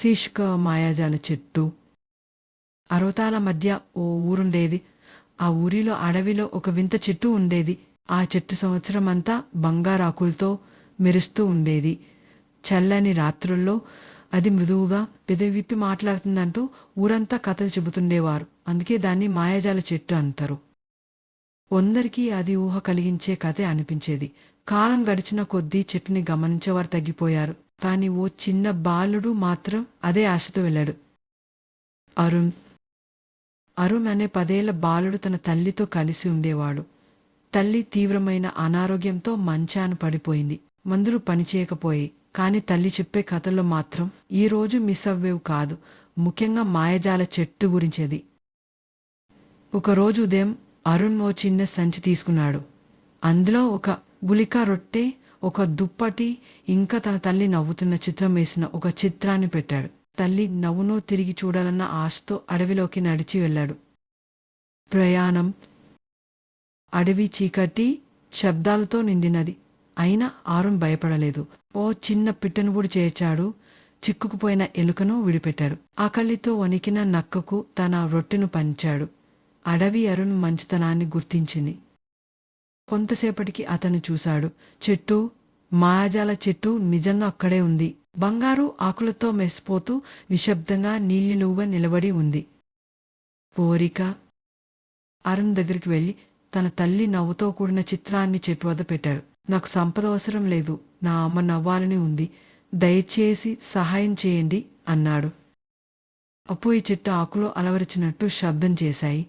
శీర్షిక మాయాజాల చెట్టు. అరవతాల మధ్య ఓ ఊరుండేది. ఆ ఊరిలో అడవిలో ఒక వింత చెట్టు ఉండేది. ఆ చెట్టు సంవత్సరం అంతా బంగారాకులతో మెరుస్తూ ఉండేది. చల్లని రాత్రుల్లో అది మృదువుగా పెదవిప్పి మాట్లాడుతుందంటూ ఊరంతా కథలు చెబుతుండేవారు. అందుకే దాన్ని మాయాజాల చెట్టు అంటారు. కొందరికీ అది ఊహ కలిగించే కథే అనిపించేది. కాలం గడిచిన కొద్దీ చెట్టుని గమనించేవారు తగ్గిపోయారు. కానీ ఓ చిన్న బాలుడు మాత్రం అదే ఆశతో వెళ్ళాడు. అరుణ్. అరుణ్ అనే పదేళ్ళ బాలుడు తన తల్లితో కలిసి ఉండేవాడు. తల్లి తీవ్రమైన అనారోగ్యంతో మంచాన పడిపోయింది. మందులు పనిచేయకపోయి కానీ తల్లి చెప్పే కథల్లో మాత్రం ఈ రోజు మిస్ అవ్వేవు కాదు. ముఖ్యంగా మాయజాల చెట్టు గురించేది. ఒకరోజు ఉదయం అరుణ్ ఓ చిన్న సంచి తీసుకున్నాడు. అందులో ఒక గులికా రొట్టె ఒక దుప్పటి ఇంకా తన తల్లి నవ్వుతున్న చిత్రం వేసిన ఒక చిత్రాన్ని పెట్టాడు. తల్లి నవ్వును తిరిగి చూడాలన్న ఆశతో అడవిలోకి నడిచి వెళ్ళాడు. ప్రయాణం అడవి చీకటి శబ్దాలతో నిండినది. అయినా ఆరుణ్ భయపడలేదు. ఓ చిన్న పిట్టను చేర్చాడు. చిక్కుకుపోయిన ఎలుకను విడిపెట్టాడు. ఆకలితో వణికిన నక్కకు తన రొట్టెను పంచాడు. అడవి అరుణ్ మంచితనాన్ని గుర్తించింది. కొంతసేపటికి అతను చూశాడు. చెట్టు మాయాజాల చెట్టు నిజంగా అక్కడే ఉంది. బంగారు ఆకులతో మెసిపోతూ నిశ్శబ్దంగా నీలిలువుగా నిలబడి ఉంది. కోరిక అరుణ్ దగ్గరికి వెళ్ళి తన తల్లి నవ్వుతో కూడిన చిత్రాన్ని చెట్టు వద్ద పెట్టాడు. నాకు సంపద అవసరం లేదు. నా అమ్మ నవ్వాలని ఉంది. దయచేసి సహాయం చేయండి అన్నాడు. అప్పుడు ఈ చెట్టు ఆకులో అలవరిచినట్టు శబ్దం చేశాయి.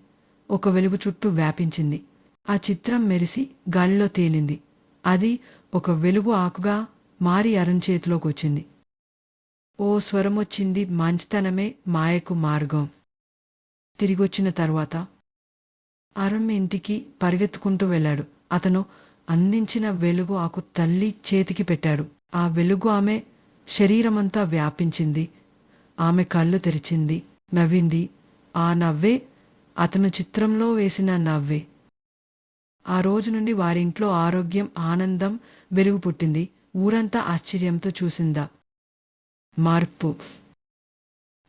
ఒక వెలుగు చుట్టూ వ్యాపించింది. ఆ చిత్రం మెరిసి గాలిలో తేలింది. అది ఒక వెలుగు ఆకుగా మారి అరుణ్ చేతిలోకి వచ్చింది ఓ స్వరం వచ్చింది మంచితనమే మాయకు మార్గం. తిరిగొచ్చిన తర్వాత అరుణ్ ఇంటికి పరిగెత్తుకుంటూ వెళ్ళాడు. అతను అందించిన వెలుగు ఆకు తల్లి చేతికి పెట్టాడు. ఆ వెలుగు ఆమె శరీరమంతా వ్యాపించింది. ఆమె కళ్ళు తెరిచింది. నవ్వింది. ఆ నవ్వే అతను చిత్రంలో వేసిన నవ్వే. ఆ రోజు నుండి వారింట్లో ఆరోగ్యం ఆనందం వెలుగు పుట్టింది ఊరంతా ఆశ్చర్యంతో చూసిందా? మార్పు.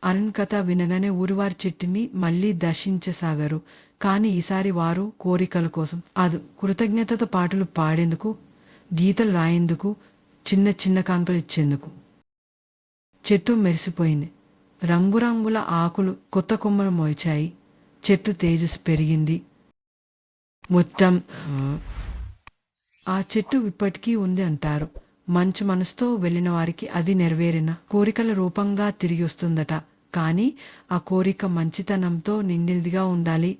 అరుణ్ కథ వినగానే ఊరివారి చెట్టుని మళ్ళీ దర్శించసాగారు. కాని ఈసారి వారు కోరికల కోసం అది కృతజ్ఞతతో పాటలు పాడేందుకు గీతలు రాయేందుకు చిన్న చిన్న కానుకలు ఇచ్చేందుకు. చెట్టు మెరిసిపోయింది. రంగురంగుల ఆకులు కొత్త కొమ్మలు మోయిచాయి చెట్టు తేజస్సు పెరిగింది. మొత్తం ఆ చెట్టు ఇప్పటికీ ఉంది అంటారు. మంచి మనసుతో వెళ్ళిన వారికి అది నెరవేరిన కోరికల రూపంగా తిరిగి వస్తుందట. కానీ ఆ కోరిక మంచితనంతో నిండిదిగా ఉండాలి.